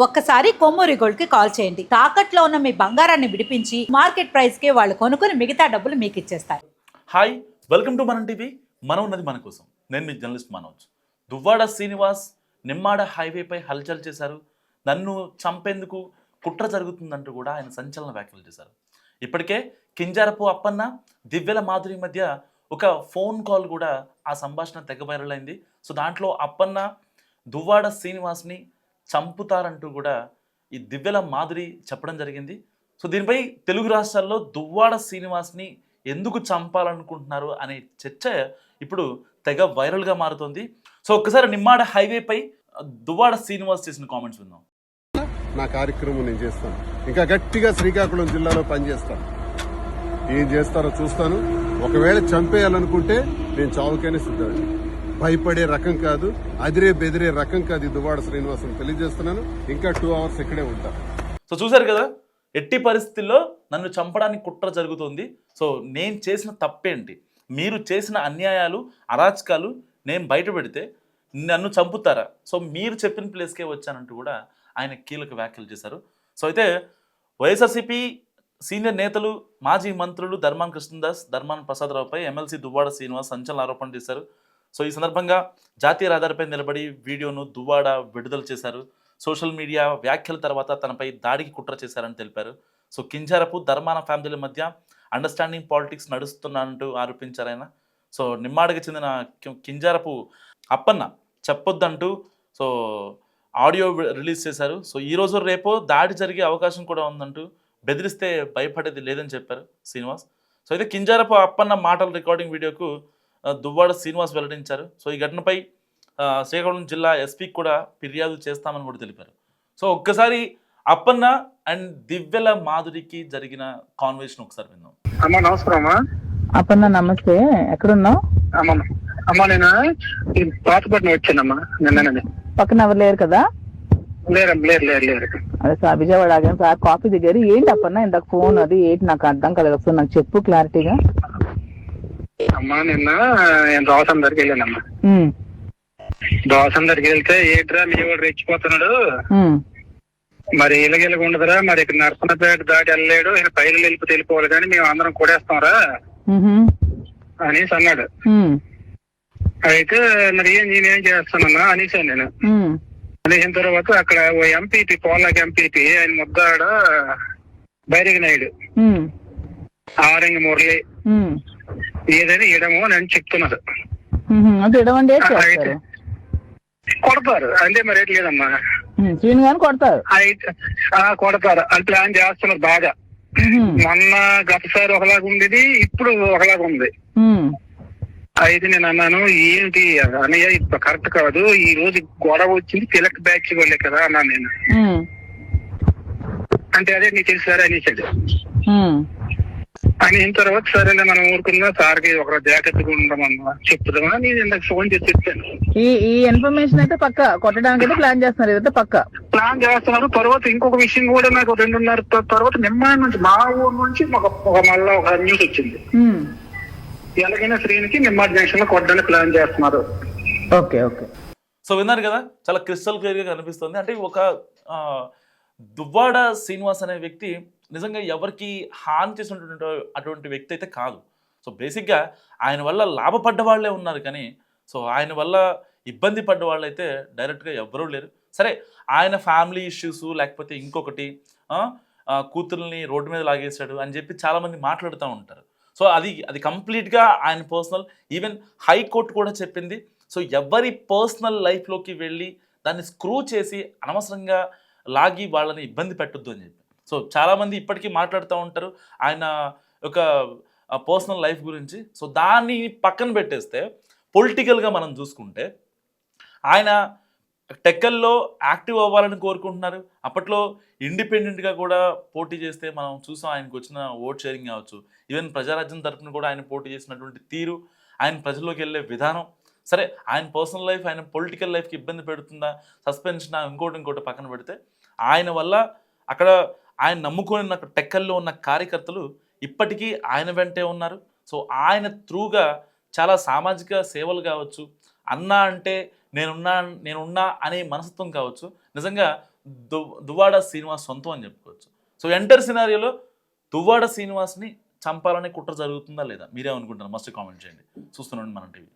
ఒక్కసారి కొమ్మూరి గోల్డ్కి కాల్ చేయండి. తాకట్లో ఉన్న మీ బంగారాన్ని విడిపించి మార్కెట్ ప్రైస్కి వాళ్ళు కొనుక్కుని మిగతా డబ్బులు మీకు ఇచ్చేస్తారు. Hi welcome to Manam TV. మనం ఉన్నది మన కోసం. నేను మీ జర్నలిస్ట్ మనోజ్. దువ్వాడ శ్రీనివాస్ నిమ్మాడ హైవేపై హల్చల్ చేశారు. నన్ను చంపేందుకు కుట్ర జరుగుతుందంటూ కూడా ఆయన సంచలన వ్యాఖ్యలు చేశారు. ఇప్పటికే కింజారపు అప్పన్న దివ్యల మాధురి మధ్య ఒక ఫోన్ కాల్ కూడా ఆ సంభాషణ తెగ వైరల్ అయింది. సో దాంట్లో అప్పన్న దువ్వాడ శ్రీనివాస్ని చంపుతారంటూ కూడా ఈ దివ్యల మాధురి చెప్పడం జరిగింది. సో దీనిపై తెలుగు రాష్ట్రాల్లో దువ్వాడ శ్రీనివాస్ని ఎందుకు చంపాలనుకుంటున్నారు అనే చర్చ ఇప్పుడు తెగ వైరల్గా మారుతోంది. సో ఒక్కసారి నిమ్మాడ హైవేపై దువ్వాడ శ్రీనివాస్ చేసిన కామెంట్స్ విందాం. నా కార్యక్రమం నేను చేస్తాను. ఇంకా గట్టిగా శ్రీకాకుళం జిల్లాలో పనిచేస్తాను. ఏం చేస్తారో చూస్తాను. ఒకవేళ చంపేయాలనుకుంటే నేను చావుకైనా సిద్ధం భయపడే రకం కాదు అదిరే బెదిరే రకం కాదు ఈ దువాడ శ్రీనివాసం తెలియజేస్తున్నాను. ఇంకా టూ అవర్స్ ఇక్కడే ఉంటా. సో చూశారు కదా ఎట్టి పరిస్థితుల్లో నన్ను చంపడానికి కుట్ర జరుగుతుంది. సో నేను చేసిన తప్పేంటి? మీరు చేసిన అన్యాయాలు అరాచకాలు నేను బయట పెడితే నన్ను చంపుతారా? సో మీరు చెప్పిన ప్లేస్కే వచ్చానంటూ కూడా ఆయన కీలక వ్యాఖ్యలు చేశారు. సో అయితే వైఎస్ఆర్సీపీ సీనియర్ నేతలు మాజీ మంత్రులు ధర్మాన్ కృష్ణదాస్ ధర్మాన్ ప్రసాదరావుపై ఎమ్మెల్సీ దువ్వాడ శ్రీనివాస్ సంచలన ఆరోపణలు చేశారు. సో ఈ సందర్భంగా జాతీయ రహదారిపై నిలబడి వీడియోను దువ్వాడ విడుదల చేశారు. సోషల్ మీడియా వ్యాఖ్యల తర్వాత తనపై దాడికి కుట్ర చేశారని తెలిపారు. సో కింజారపు ధర్మాన ఫ్యామిలీల మధ్య అండర్స్టాండింగ్ పాలిటిక్స్ నడుస్తున్నానంటూ ఆరోపించారు ఆయన. సో నిమ్మాడకి చెందిన కింజారపు అప్పన్న చెప్పొద్దంటూ సో ఆడియో రిలీజ్ చేశారు. సో ఈ రోజు రేపో దాడి జరిగే అవకాశం కూడా ఉందంటూ బెదిరిస్తే భయపడేది లేదని చెప్పారు శ్రీనివాస్. సో అయితే కింజారపు అప్పన్న మాటల రికార్డింగ్ వీడియోకు దువ్వాడ శ్రీనివాస్ వెల్లడించారు. సో ఈ ఘటనపై శ్రీకాకుళం జిల్లా ఎస్పీకి కూడా ఫిర్యాదు చేస్తామని కూడా తెలిపారు. సో ఒక్కసారి అప్పన్న అండ్ దివ్యల మాధురికి జరిగిన కాన్వర్సేషన్ ఒకసారి విందాం. అమ్మా నమస్కారం అమ్మా. అపర్ణ నమస్తే. ఎక్కడున్నావు? అమ్మా అమ్మా. నేను ఈ పాతపట్నం వచ్చానమ్మా. నిన్ననే. పక్కన ఎవరు లేరు కదా? లేరు లేరు లేరు లేరు. అదే సార్ విజయవాడ ఆగాను సార్. కాఫీ దిగారు ఏంటి అపర్ణ ఇందాక ఫోన్ అది ఏంటి? నాకు అర్థం కలగదు నాకు చెప్పు క్లారిటీగా. అమ్మా నిన్న నేను దోసం దగ్గరికి వెళ్ళానమ్మా. దోసం దగ్గరికి వెళ్తే ఏట్రా మీ వాడు రెచ్చిపోతున్నాడు? మరి ఇలాగెలాగ ఉండదురా మరి ఇక్కడ నరసనపేట దాటి వెళ్ళలేడు ఇక్కడ పైన వెళ్ళిపోతే వెళ్ళిపోవాలి కానీ మేము అందరం కొడేస్తాంరా అనేసి అన్నాడు. అయితే మరి ఏం నేనేం చేస్తానన్నా అనేసాను నేను. అనేసిన తర్వాత అక్కడ ఓ ఎంపీపీ పోలాకి ఎంపీపీ ఆయన ముద్దాడ బైరగి నాయుడు. ఆరంగి మురళి. ఏదైనా ఇడము అని అని చెప్తున్నారు. అంటే ఏం కొడతారు. అంటే మరి ఏంటి లేదమ్మా. శ్రీను గారిని కొడతారు. కొడతారు. అని ప్లాన్ చేస్తున్నారు బాగా. మొన్న గతసారి ఒకలాగా ఉండేది ఇప్పుడు ఒకలాగా ఉంది. అయితే నేను అన్నాను ఏంటి అన్నయ్య ఇప్పుడు కరెక్ట్ కాదు. ఈ రోజు గొడవ వచ్చింది తిలక్ బ్యాచ్ వాళ్ళే కదా అన్నాను నేను. అంటే అదే నీకు తెలుసారా అనేసాడు. అని తర్వాత సరేలే మనం ఊరుకున్నా సార్కి ఒక జాగ్రత్తగా ఉండమన్నా చెప్తామా నేను ఇందాక ఫోన్ చేసి చెప్పాను. ఈ ఈ ఇన్ఫర్మేషన్ అయితే పక్క. కొట్టడానికి అయితే ప్లాన్ చేస్తున్నారు. ఇదైతే పక్క. ప్లాన్ చేస్తున్నారు. తర్వాత ఇంకొక విషయం కూడా నాకు రెండున్నర తర్వాత నిమ్మాయి నుంచి మా ఊరు నుంచి ఒక ఒక మళ్ళా ఒక న్యూస్ వచ్చింది. ఎలాగైనా శ్రీనికి నిమ్మాడి జంక్షన్లో కొట్టడానికి ప్లాన్ చేస్తున్నారు. Okay okay. సో విన్నారు కదా చాలా క్రిస్టల్ క్లియర్గా కనిపిస్తుంది. అంటే ఒక దువ్వాడ శ్రీనివాస్ అనే వ్యక్తి నిజంగా ఎవరికి హాని చేసినటువంటి అటువంటి వ్యక్తి అయితే కాదు. సో బేసిక్గా ఆయన వల్ల లాభపడ్డ వాళ్ళే ఉన్నారు కానీ సో ఆయన వల్ల ఇబ్బంది పడ్డ వాళ్ళు అయితే డైరెక్ట్గా ఎవరూ లేరు. సరే ఆయన ఫ్యామిలీ ఇష్యూస్ లేకపోతే ఇంకొకటి కూతుర్ని రోడ్డు మీద లాగేశాడు అని చెప్పి చాలామంది మాట్లాడుతూ ఉంటారు. సో అది అది కంప్లీట్గా ఆయన పర్సనల్ ఈవెన్ హైకోర్టు కూడా చెప్పింది. సో ఎవరి పర్సనల్ లైఫ్లోకి వెళ్ళి దాన్ని స్క్రూ చేసి అనవసరంగా లాగి వాళ్ళని ఇబ్బంది పెట్టొద్దు అని చెప్పి. సో చాలామంది ఇప్పటికీ మాట్లాడుతూ ఉంటారు. ఆయన ఒక పర్సనల్ లైఫ్ గురించి. సో దాన్ని పక్కన పెట్టేస్తే పొలిటికల్గా మనం చూసుకుంటే ఆయన టెక్కల్లో యాక్టివ్ అవ్వాలని కోరుకుంటున్నారు. అప్పట్లో ఇండిపెండెంట్గా కూడా పోటీ చేస్తే మనం చూసాం ఆయనకు వచ్చిన ఓట్ షేరింగ్ కావచ్చు. ఈవెన్ ప్రజారాజ్యం తరఫున కూడా ఆయన పోటీ చేసినటువంటి తీరు ఆయన ప్రజల్లోకి వెళ్ళే విధానం. సరే ఆయన పర్సనల్ లైఫ్ ఆయన పొలిటికల్ లైఫ్కి ఇబ్బంది పెడుతుందా? సస్పెన్షన్ ఇంకోటి ఇంకోటి పక్కన పెడితే ఆయన వల్ల అక్కడ ఆయన నమ్ముకొని ఉన్న టెక్కల్లో ఉన్న కార్యకర్తలు ఇప్పటికీ ఆయన వెంటే ఉన్నారు. సో ఆయన త్రూగా చాలా సామాజిక సేవలు కావచ్చు అన్నా అంటే నేనున్నా నేనున్నా అనే మనస్తత్వం కావచ్చు నిజంగా దు దువ్వాడ శ్రీనివాస్ సొంతం అని చెప్పుకోవచ్చు. సో ఎంటర్ సినారియోలో దువ్వాడ శ్రీనివాస్ని చంపాలనే కుట్ర జరుగుతుందా లేదా? మీరేమనుకుంటున్నారు మస్ట్ కామెంట్ చేయండి. చూస్తున్నాండి మన టీవీ.